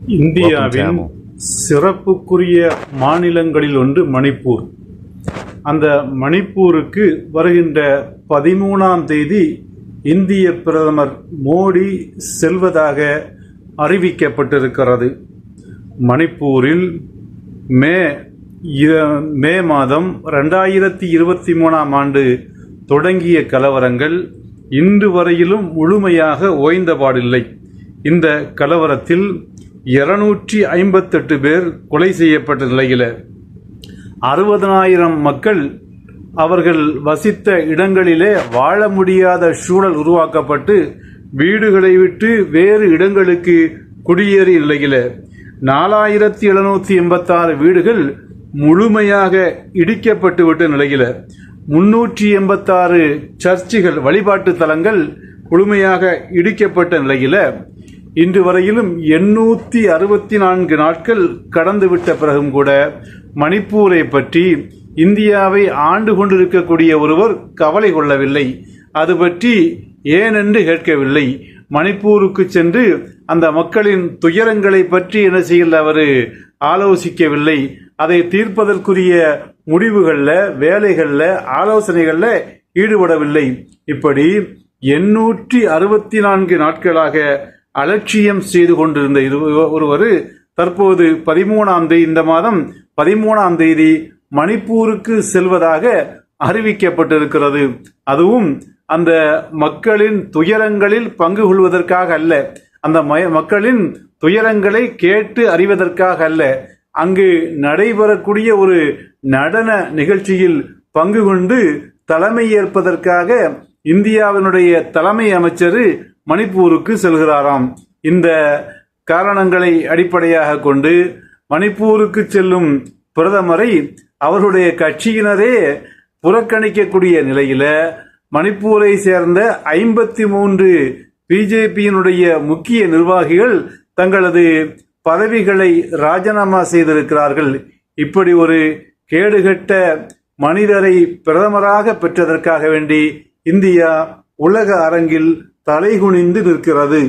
இந்தியாவின் சிறப்புக்குரிய மாநிலங்களில் ஒன்று மணிப்பூர். அந்த மணிப்பூருக்கு வருகின்ற பதிமூணாம் தேதி இந்திய பிரதமர் மோடி செல்வதாக அறிவிக்கப்பட்டிருக்கிறது. மணிப்பூரில் மே மே மாதம் ரெண்டாயிரத்தி இருபத்தி மூணாம் ஆண்டு தொடங்கிய கலவரங்கள் இன்று வரையிலும் முழுமையாக ஓய்ந்தபாடில்லை இந்த கலவரத்தில் இருநூற்றி ஐம்பத்தெட்டு பேர் கொலை செய்யப்பட்ட நிலையில் அறுபதனாயிரம் மக்கள் அவர்கள் வசித்த இடங்களிலே வாழ முடியாத சூழல் உருவாக்கப்பட்டு வீடுகளை விட்டு வேறு இடங்களுக்கு குடியேறிய நிலையில் நாலாயிரத்தி எழுநூற்றி எண்பத்தாறு வீடுகள் முழுமையாக இடிக்கப்பட்டுவிட்ட நிலையில் முன்னூற்றி எண்பத்தாறு சர்ச்சுகள் வழிபாட்டு தலங்கள் முழுமையாக இடிக்கப்பட்ட நிலையில் இன்று வரையிலும் எண்ணூற்றி அறுபத்தி நான்கு நாட்கள் கடந்துவிட்ட பிறகும் கூட மணிப்பூரை பற்றி இந்தியாவை ஆண்டு கொண்டிருக்கக்கூடிய ஒருவர் கவலை கொள்ளவில்லை. அது பற்றி ஏனென்று கேட்கவில்லை. மணிப்பூருக்கு சென்று அந்த மக்களின் துயரங்களை பற்றி என்ன செய்யல அவர்? ஆலோசிக்கவில்லை. அதை தீர்ப்பதற்குரிய முடிவுகளில் வேலைகளில் ஆலோசனைகளில் ஈடுபடவில்லை. இப்படி எண்ணூற்றி அறுபத்தி நான்கு நாட்களாக அலட்சியம் செய்து கொண்டிருந்த இரு- ஒருவர் தற்போது பதிமூணாம் தேதி இந்த மாதம் பதிமூணாம் தேதி மணிப்பூருக்கு செல்வதாக அறிவிக்கப்பட்டிருக்கிறது. அதுவும் அந்த மக்களின் துயரங்களில் பங்கு கொள்வதற்காக அல்ல. அந்த மய- மக்களின் துயரங்களை கேட்டு அறிவதற்காக அல்ல. அங்கு நடைபெறக்கூடிய ஒரு நடன நிகழ்ச்சியில் பங்கு கொண்டு தலைமை ஏற்பதற்காக இந்தியாவினுடைய தலைமை அமைச்சர் மணிப்பூருக்கு செல்கிறாராம். இந்த காரணங்களை அடிப்படையாக கொண்டு மணிப்பூருக்கு செல்லும் பிரதமரை அவருடைய கட்சியினரே புறக்கணிக்கக்கூடிய நிலையில மணிப்பூரை சேர்ந்த ஐம்பத்தி மூன்று பிஜேபியினுடைய முக்கிய நிர்வாகிகள் தங்களது பதவிகளை ராஜினாமா செய்திருக்கிறார்கள். இப்படி ஒரு கேடுகட்ட மனிதரை பிரதமராக பெற்றதற்காக வேண்டி இந்தியா உலக அரங்கில் தலைகுனிந்து நிற்கிறது.